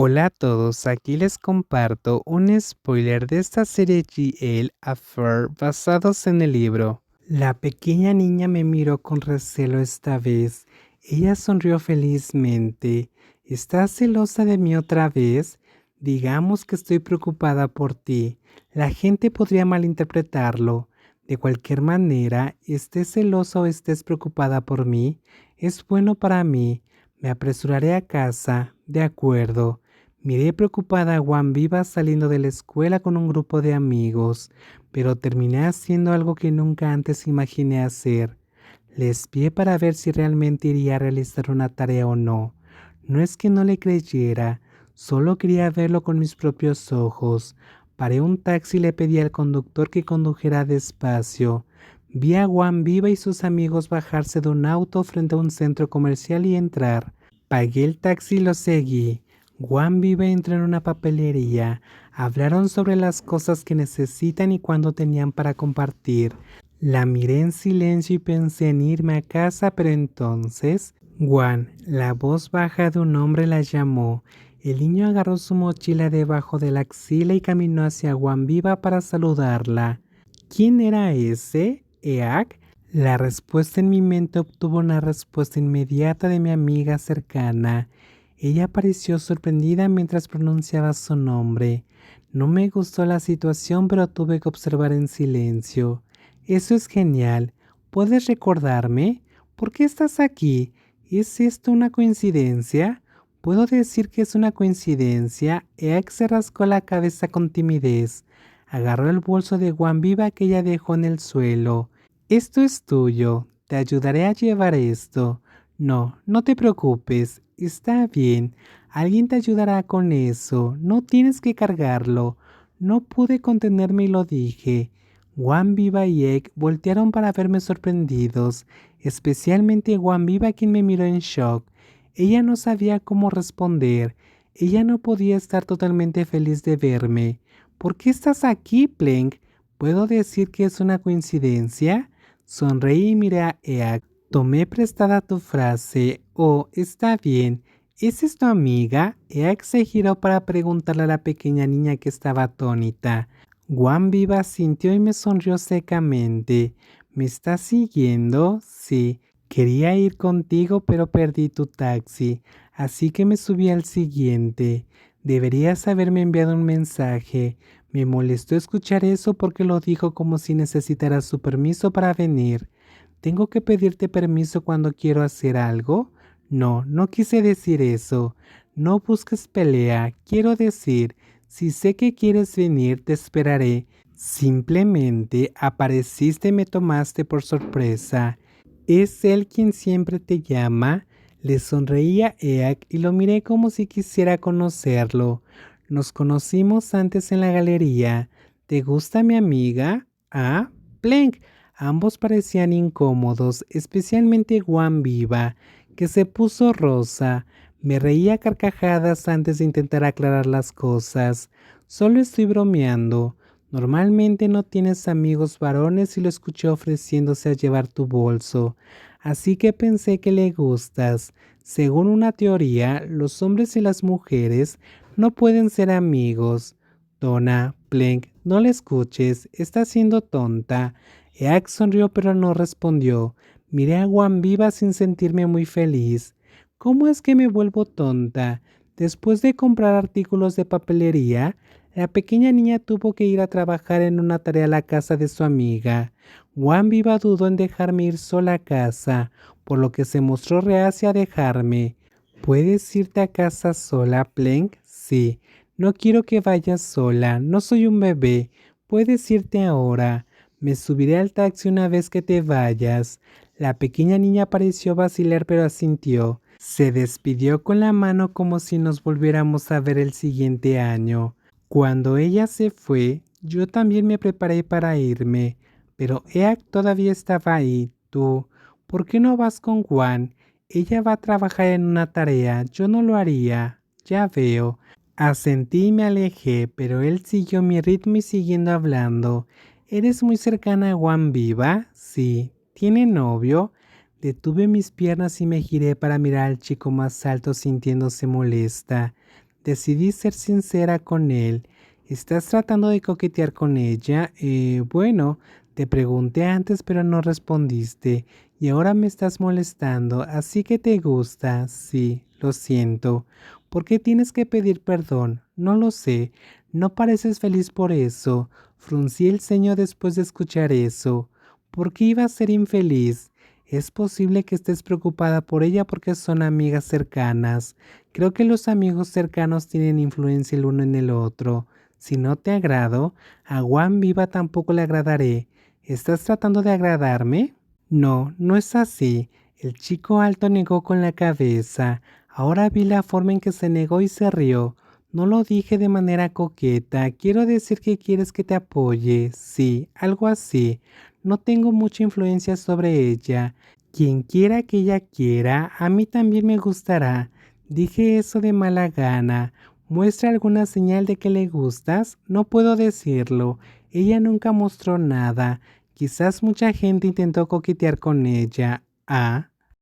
Hola a todos, aquí les comparto un spoiler de esta serie GL Affair basados en el libro. La pequeña niña me miró con recelo esta vez. Ella sonrió felizmente. ¿Estás celosa de mí otra vez? Digamos que estoy preocupada por ti. La gente podría malinterpretarlo. De cualquier manera, estés celosa o estés preocupada por mí, es bueno para mí. Me apresuraré a casa. De acuerdo. Miré preocupada a Juan Viva saliendo de la escuela con un grupo de amigos, pero terminé haciendo algo que nunca antes imaginé hacer. Le espié para ver si realmente iría a realizar una tarea o no. No es que no le creyera, solo quería verlo con mis propios ojos. Paré un taxi y le pedí al conductor que condujera despacio. Vi a Juan Viva y sus amigos bajarse de un auto frente a un centro comercial y entrar. Pagué el taxi y lo seguí. Juan Viva entró en una papelería. Hablaron sobre las cosas que necesitan y cuándo tenían para compartir. La miré en silencio y pensé en irme a casa, pero entonces Juan, la voz baja de un hombre la llamó. El niño agarró su mochila debajo de la axila y caminó hacia Juan Viva para saludarla. ¿Quién era ese? ¿Eak? La respuesta en mi mente obtuvo una respuesta inmediata de mi amiga cercana. Ella pareció sorprendida mientras pronunciaba su nombre. No me gustó la situación, pero tuve que observar en silencio. Eso es genial. ¿Puedes recordarme? ¿Por qué estás aquí? ¿Es esto una coincidencia? Puedo decir que es una coincidencia. Eak se rascó la cabeza con timidez. Agarró el bolso de Juan Viva que ella dejó en el suelo. Esto es tuyo. Te ayudaré a llevar esto. No, no te preocupes. Está bien. Alguien te ayudará con eso. No tienes que cargarlo. No pude contenerme y lo dije. Juan Viva y Egg voltearon para verme sorprendidos, especialmente Juan Viva quien me miró en shock. Ella no sabía cómo responder. Ella no podía estar totalmente feliz de verme. ¿Por qué estás aquí, Plank? ¿Puedo decir que es una coincidencia? Sonreí y miré a Eak. Tomé prestada tu frase. Oh, está bien. ¿Es tu amiga? Eak se para preguntarle a la pequeña niña que estaba atónita. Juan Viva sintió y me sonrió secamente. ¿Me estás siguiendo? Sí. Quería ir contigo, pero perdí tu taxi, así que me subí al siguiente. Deberías haberme enviado un mensaje. Me molestó escuchar eso porque lo dijo como si necesitara su permiso para venir. ¿Tengo que pedirte permiso cuando quiero hacer algo? No, no quise decir eso. No busques pelea. Quiero decir, si sé que quieres venir, te esperaré. Simplemente apareciste y me tomaste por sorpresa. ¿Es él quien siempre te llama? Le sonreía Eak y lo miré como si quisiera conocerlo. Nos conocimos antes en la galería. ¿Te gusta mi amiga? Ah, Plank. Ambos parecían incómodos, especialmente Juan Viva, que se puso rosa. Me reía carcajadas antes de intentar aclarar las cosas. Solo estoy bromeando. Normalmente no tienes amigos varones y lo escuché ofreciéndose a llevar tu bolso. Así que pensé que le gustas. Según una teoría, los hombres y las mujeres no pueden ser amigos. Donna, Plank, no le escuches, está siendo tonta. Eak sonrió pero no respondió. Miré a Juan viva sin sentirme muy feliz. ¿Cómo es que me vuelvo tonta? Después de comprar artículos de papelería, la pequeña niña tuvo que ir a trabajar en una tarea a la casa de su amiga. Juan Viva dudó en dejarme ir sola a casa, por lo que se mostró reacia a dejarme. ¿Puedes irte a casa sola, Plank? Sí. No quiero que vayas sola, no soy un bebé. Puedes irte ahora. Me subiré al taxi una vez que te vayas. La pequeña niña pareció vacilar pero asintió. Se despidió con la mano como si nos volviéramos a ver el siguiente año. Cuando ella se fue, yo también me preparé para irme, pero Eak todavía estaba ahí. Tú, ¿por qué no vas con Juan? Ella va a trabajar en una tarea, yo no lo haría. Ya veo. Asentí y me alejé, pero él siguió mi ritmo y siguiendo hablando. ¿Eres muy cercana a Juan Viva? Sí. ¿Tiene novio? Detuve mis piernas y me giré para mirar al chico más alto sintiéndose molesta. Decidí ser sincera con él. ¿Estás tratando de coquetear con ella? Eh, bueno, te pregunté antes pero no respondiste y ahora me estás molestando, así que te gusta. Sí, lo siento. ¿Por qué tienes que pedir perdón? No lo sé. No pareces feliz por eso. Fruncí el ceño después de escuchar eso. ¿Por qué iba a ser infeliz? Es posible que estés preocupada por ella porque son amigas cercanas. Creo que los amigos cercanos tienen influencia el uno en el otro. Si no te agrado, a Juan Viva tampoco le agradaré. ¿Estás tratando de agradarme? No, no es así. El chico alto negó con la cabeza. Ahora vi la forma en que se negó y se rió. No lo dije de manera coqueta. Quiero decir que quieres que te apoye. Sí, algo así. No tengo mucha influencia sobre ella. Quien quiera que ella quiera, a mí también me gustará. Dije eso de mala gana. ¿Muestra alguna señal de que le gustas? No puedo decirlo. Ella nunca mostró nada. Quizás mucha gente intentó coquetear con ella. Ah,